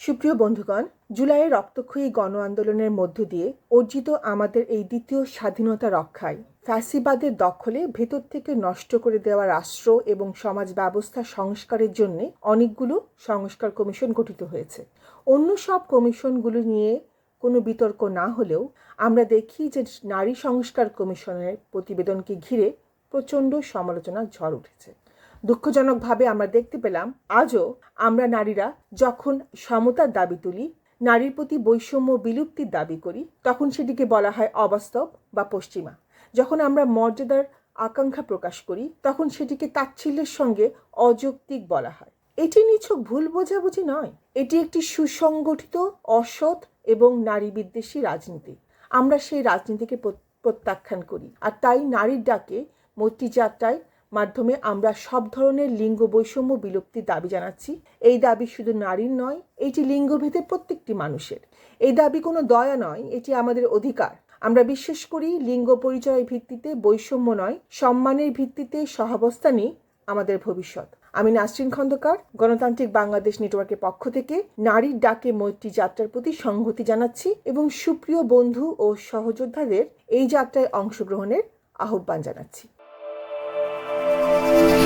সুপ্রিয় বন্ধুগণ জুলাইয়ের রক্তক্ষয়ী গণ আন্দোলনের মধ্য দিয়ে অর্জিত আমাদের এই দ্বিতীয় স্বাধীনতা রক্ষায় ফ্যাসিবাদের দখলে ভেতর থেকে নষ্ট করে দেওয়া রাষ্ট্র এবং সমাজ ব্যবস্থা সংস্কারের জন্য অনেকগুলো সংস্কার কমিশন গঠিত হয়েছে। অন্য সব কমিশনগুলো নিয়ে কোনো বিতর্ক না হলেও আমরা দেখি যে নারী সংস্কার কমিশনের প্রতিবেদনকে ঘিরে প্রচণ্ড সমালোচনার ঝড় উঠেছে। দুঃখজনকভাবে আমরা দেখতে পেলাম, আজও আমরা নারীরা যখন সমতার দাবি তুলি, নারীর প্রতি বৈষম্য বিলুপ্তির দাবি করি, তখন সেটিকে বলা হয় অবাস্তব বা পশ্চিমা। যখন আমরা মর্যাদার আকাঙ্ক্ষা প্রকাশ করি, তখন সেটিকে তাচ্ছিল্যের সঙ্গে অযৌক্তিক বলা হয়। এটি নিছক ভুল বোঝাবুঝি নয়। এটি একটি সুসংগঠিত, অসৎ এবং নারী বিদ্বেষী রাজনীতি। আমরা সেই রাজনীতিকে প্রত্যাখ্যান করি। আর তাই নারীর ডাকে মৈত্রী যাত্রায় মাধ্যমে আমরা সব ধরনের লিঙ্গ বৈষম্য বিলুপ্তির দাবি জানাচ্ছি। এই দাবি শুধু নারীর নয়, এটি লিঙ্গভেদে প্রত্যেকটি মানুষের। এই দাবি কোনো দয়া নয়, এটি আমাদের অধিকার। আমরা বিশ্বাস করি লিঙ্গ পরিচয়ের ভিত্তিতে বৈষম্য নয়, সম্মানের ভিত্তিতে সহাবস্থানই আমাদের ভবিষ্যৎ। আমি নাসরিন খন্দকার, গণতান্ত্রিক বাংলাদেশ নেটওয়ার্কের পক্ষ থেকে নারীর ডাকে মৈত্রী যাত্রার প্রতি সংহতি জানাচ্ছি এবং সুপ্রিয় বন্ধু ও সহযোদ্ধাদের এই যাত্রায় অংশগ্রহণের আহ্বান জানাচ্ছি। Bye.